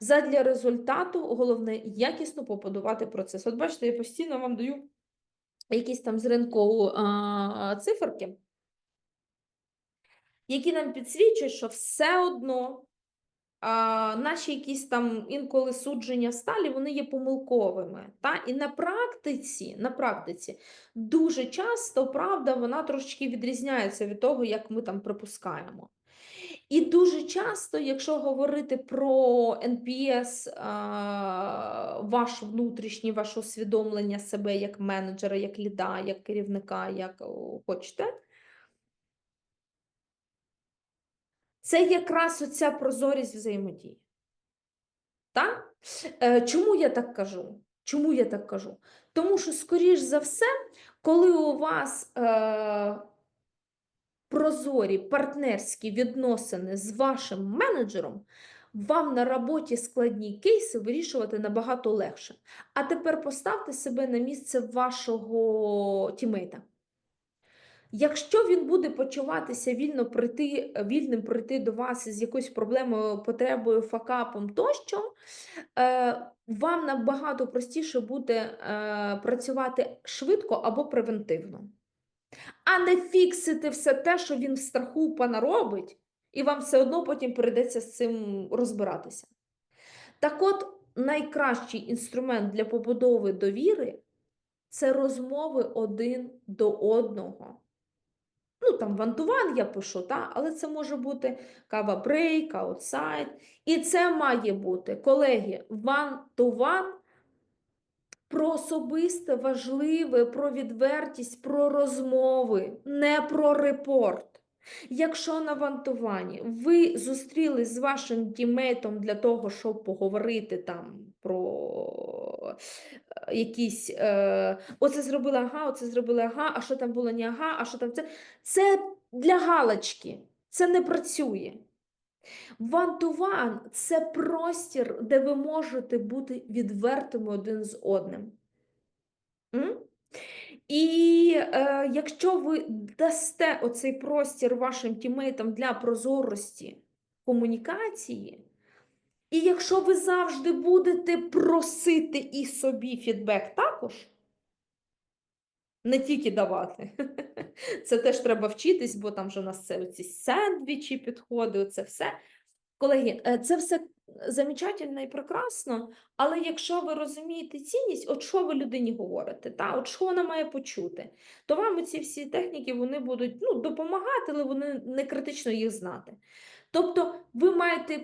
Задля результату головне якісно побудувати процес. От бачите, я постійно вам даю якісь там з ринку а, циферки, які нам підсвічують, що все одно а, наші якісь там інколи судження сталі, вони є помилковими. Та? І на практиці, на практиці дуже часто правда вона трошечки відрізняється від того, як ми там припускаємо. І дуже часто, якщо говорити про NPS, ваш внутрішній, ваше усвідомлення себе як менеджера, як ліда, як керівника, як хочете, це якраз оця прозорість взаємодії. Так? Е, Чому я так кажу? Чому я так кажу? Тому що, скоріш за все, коли у вас е, прозорі партнерські відносини з вашим менеджером, вам на роботі складні кейси вирішувати набагато легше. А тепер поставте себе на місце вашого тімейта. Якщо він буде почуватися вільно прийти, вільним прийти до вас із якоюсь проблемою, потребою, факапом тощо, е, вам набагато простіше буде е, працювати швидко або превентивно, а не фіксити все те, що він в страху понаробить, і вам все одно потім прийдеться з цим розбиратися. Так от, найкращий інструмент для побудови довіри це розмови один до одного. Ну, там вантуван я пишу, та? але це може бути кава брейк, аутсайд. І це має бути, колеги, one-to-one про особисте, важливе, про відвертість, про розмови, не про репорт. Якщо на вантуванні ви зустрілись з вашим тімейтом для того, щоб поговорити там про е, якісь е, оце зробили ага, оце зробили ага, а що там було не ага, а що там це. Це для галочки, це не працює. One-to-one – це простір, де ви можете бути відвертими один з одним. І е, якщо ви дасте оцей простір вашим тімейтам для прозорості комунікації, і якщо ви завжди будете просити і собі фідбек також, не тільки давати. Це теж треба вчитись, бо там же у нас це оці сендвічі підходи, оце все. Колеги, е, це все замечательно і прекрасно, але якщо ви розумієте цінність, от що ви людині говорите, та, от що вона має почути, то вам ці всі техніки вони будуть ну, допомагати, але вони не критично їх знати. Тобто ви маєте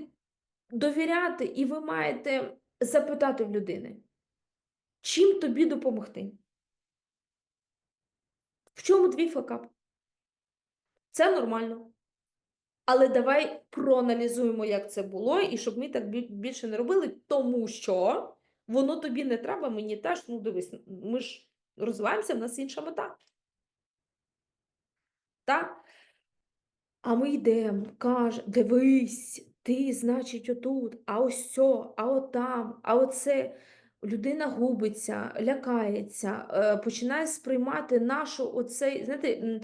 довіряти і ви маєте запитати в людини, чим тобі допомогти? В чому твій факап? Це нормально. Але давай проаналізуємо, як це було, і щоб ми так більше не робили, тому що воно тобі не треба, мені теж, ну дивись, ми ж розвиваємося, в нас інша мета. Так? А ми йдемо, каже, дивись, ти, значить, отут, а ось сьо, а отам, а оце. Людина губиться, лякається, е, починає сприймати нашу оцей, знаєте,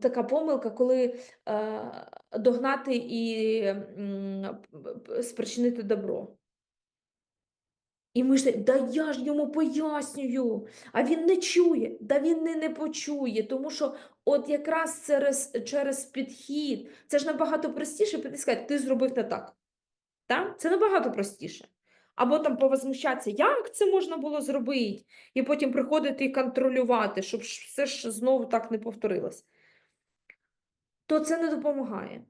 така помилка, коли е, догнати і спричинити добро. І ми ж да я ж йому пояснюю, а він не чує, да він не, не почує, тому що от якраз через, через підхід, це ж набагато простіше сказати, ти зробив не так. Так? Це набагато простіше. Або там повозмущатися, як це можна було зробити, і потім приходити і контролювати, щоб все ж знову так не повторилось. То це не допомагає.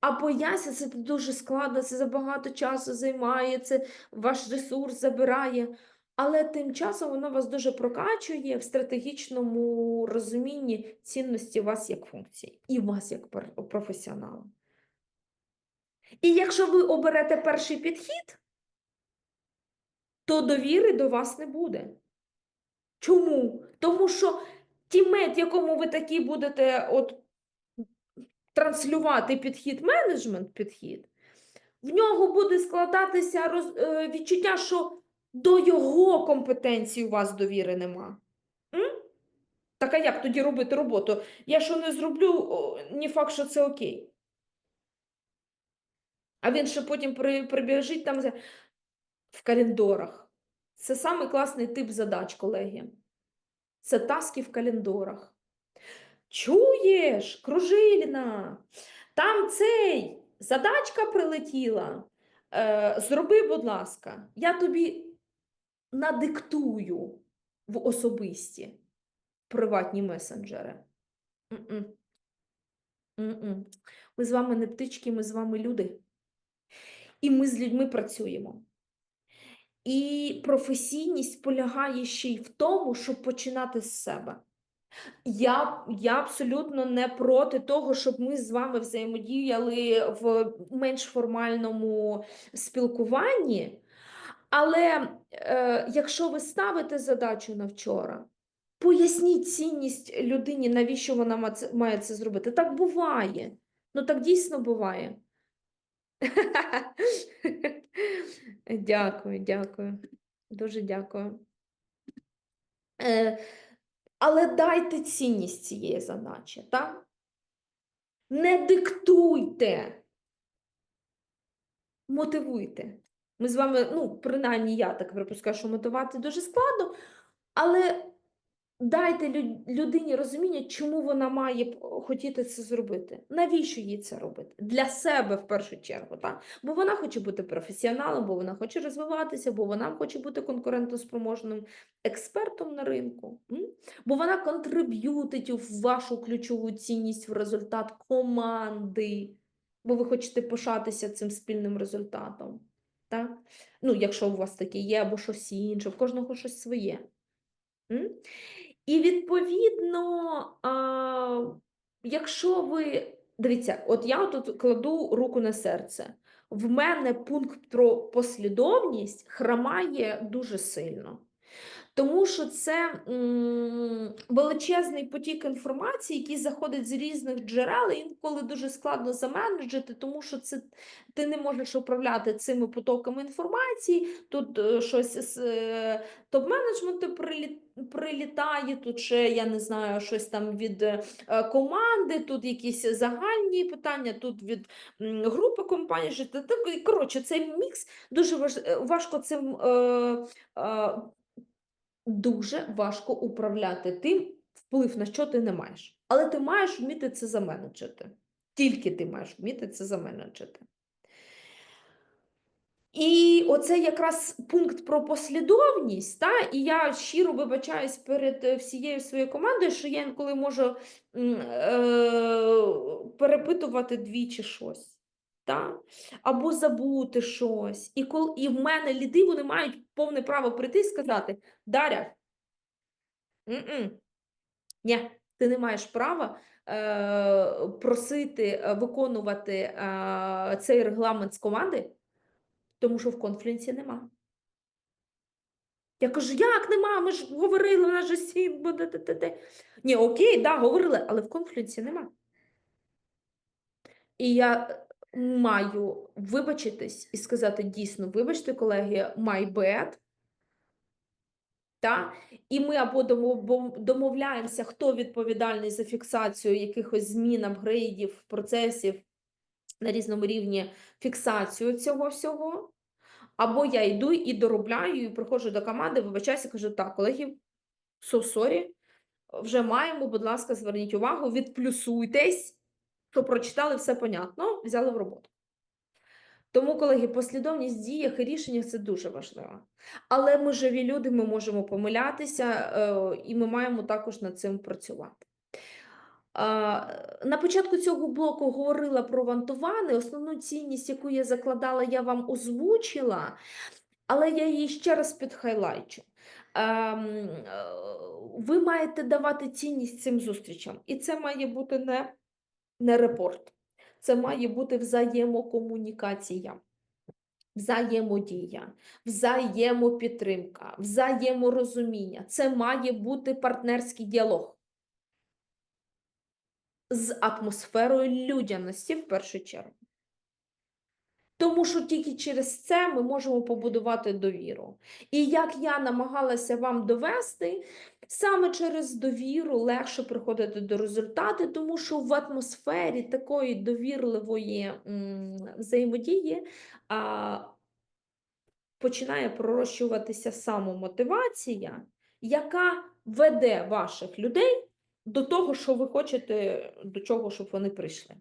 А пояснити це дуже складно, це забагато часу займає, це ваш ресурс забирає. Але тим часом воно вас дуже прокачує в стратегічному розумінні цінності вас як функції і вас як професіонала. І якщо ви оберете перший підхід, то довіри до вас не буде. Чому? Тому що тімейт, якому ви такі будете от транслювати підхід, менеджмент підхід, в нього буде складатися роз, е, відчуття, що до його компетенції у вас довіри нема. М? Так а як тоді робити роботу? Я що не зроблю, не факт, що це окей. А він ще потім при, прибіжить там в календарах. Це самий класний тип задач, колеги. Це таски в календарах. Чуєш, Кружиліна, там цей задачка прилетіла. Е, зроби, будь ласка, я тобі надиктую в особисті приватні месенджери. М-м. М-м. Ми з вами не птички, ми з вами люди. І ми з людьми працюємо. І професійність полягає ще й в тому, щоб починати з себе. Я, я абсолютно не проти того, щоб ми з вами взаємодіяли в менш формальному спілкуванні. Але е, якщо ви ставите задачу на вчора, поясніть цінність людині, навіщо вона має це зробити. Так буває. Ну так дійсно буває. Дякую, дякую. Дуже дякую. Е, але дайте цінність цієї задачі, так? Не диктуйте. Мотивуйте. Ми з вами, ну, принаймні, я так припускаю, що мотивувати дуже складно, але дайте людині розуміння, чому вона має хотіти це зробити. Навіщо їй це робити? Для себе в першу чергу, так? Бо вона хоче бути професіоналом, бо вона хоче розвиватися, бо вона хоче бути конкурентоспроможним експертом на ринку. Бо вона контриб'ютить в вашу ключову цінність в результат команди, бо ви хочете пишатися цим спільним результатом. Так? Ну, якщо у вас таке є, або щось інше, в кожного щось своє. І відповідно, якщо ви. Дивіться, от я тут кладу руку на серце. В мене пункт про послідовність хромає дуже сильно. Тому що це величезний потік інформації, який заходить з різних джерел, і інколи дуже складно заменеджити, тому що це ти не можеш управляти цими потоками інформації. Тут е, щось з е, топ-менеджменту прилі- прилітає, тут ще я не знаю, щось там від е, команди, тут якісь загальні питання, тут від групи компаній. Коротше, цей мікс дуже важко цим. Дуже важко управляти тим, вплив на що ти не маєш. Але ти маєш вміти це заменеджити. Тільки ти маєш вміти це заменеджити. І оце якраз пункт про послідовність. Та? І я щиро вибачаюсь перед е, всією своєю командою, що я інколи можу е, перепитувати двічі щось. Та? Або забути щось. І, кол, і в мене ліди вони мають повне право прийти і сказати: Даря, ні, ти не маєш права е, просити е, виконувати е, цей регламент з команди, тому що в конфлікті нема. Я кажу, як нема? Ми ж говорили, у нас же сім буде. те-те-те». Ні, окей, да, говорили, але в конфлікті нема. І я маю вибачитись і сказати дійсно, вибачте, колеги, my bad. Та? І ми або домовляємося, хто відповідальний за фіксацію якихось змін, апгрейдів, процесів на різному рівні фіксацію цього всього. Або я йду і доробляю, і приходжу до команди, вибачаюся, кажу, так, колеги, so sorry, вже маємо, будь ласка, зверніть увагу, відплюсуйтесь, що прочитали, все понятно, взяли в роботу. Тому, колеги, послідовність діях і рішеннях це дуже важливо. Але ми живі люди, ми можемо помилятися, е, і ми маємо також над цим працювати. На початку цього блоку говорила про вантувани. Основну цінність, яку я закладала, я вам озвучила, але я її ще раз підхайлайчу. Ем, е, Ви маєте давати цінність цим зустрічам, і це має бути не, не репорт, це має бути взаємокомунікація. Взаємодія, взаємопідтримка, взаєморозуміння. Це має бути партнерський діалог з атмосферою людяності в першу чергу. Тому що тільки через це ми можемо побудувати довіру. І як я намагалася вам довести, саме через довіру легше приходити до результату, тому що в атмосфері такої довірливої взаємодії а, починає пророщуватися самомотивація, яка веде ваших людей до того, що ви хочете, до чого, щоб вони прийшли.